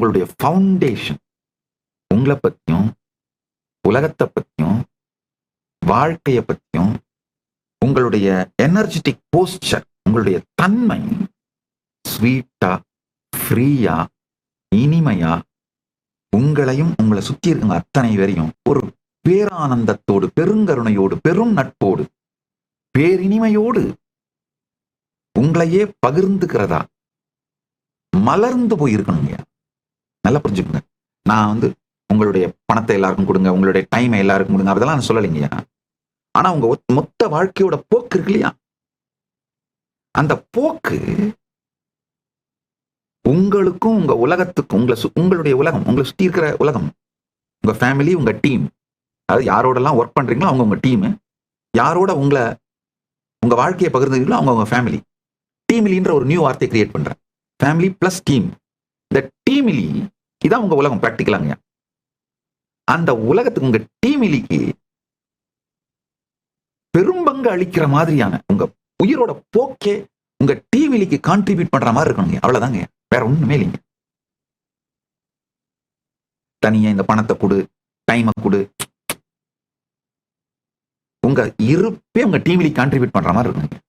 உங்களுடைய ஃபவுண்டேஷன் உங்களை பத்தியும் உலகத்தை பற்றியும் வாழ்க்கையை பத்தியும் உங்களுடைய எனர்ஜெட்டிக் போஸ்டர் உங்களுடைய தன்மை ஸ்வீட்டா ஃப்ரீயா இனிமையா உங்களையும் உங்களை சுத்தி இருக்கிற அத்தனை பேரையும் ஒரு பேரானந்தத்தோடு பெருங்கருணையோடு பெரும் நட்போடு பேரினிமையோடு உங்களையே பகிர்ந்துக்கிறதா? மலர்ந்து போயிருக்கணுங்க நல்லா புரிஞ்சுக்கோங்க. நான் வந்து உங்களுடைய பணத்தை எல்லாருக்கும் கொடுங்க உங்களுடைய டைமை எல்லாருக்கும் கொடுங்க அதெல்லாம் நான் சொல்லலைங்கய்யா ஆனா உங்க மொத்த வாழ்க்கையோட போக்கு இருக்கு இல்லையா? அந்த போக்கு உங்களுக்கும் உங்க உலகத்துக்கும் உங்களை உங்களுடைய உலகம் உங்களை சுத்தி இருக்கிற உலகம் உங்க ஃபேமிலி உங்க டீம் அதாவது யாரோடலாம் ஒர்க் பண்றீங்களோ அவங்க உங்க டீம் யாரோட உங்களை உங்க வாழ்க்கையை பகிர்ந்துங்களோ அவங்க உங்க ஃபேமிலி டீமிலின்ற ஒரு நியூ வார்த்தையை கிரியேட் பண்றேன். ஃபேமிலி பிளஸ் டீம் இந்த டீமிலி இதான் உங்க உலகம் பிராக்டிக்கலாங்க அந்த உலகத்துக்கு உங்க டீமிலிக்கு பெரும்பங்கு அளிக்கிற மாதிரியான உங்க உயிரோட போக்கே உங்க டீமிலிக்கு கான்ட்ரிபியூட் பண்ற மாதிரி இருக்கணுங்க அவ்வளவுதாங்க வேற ஒண்ணுமே இல்லைங்க. தனியா இந்த பணத்தை கொடு டைமை கொடு. உங்க இருப்பே உங்க டீமிலி கான்ட்ரிபியூட் பண்ற மாதிரி இருக்கணுங்க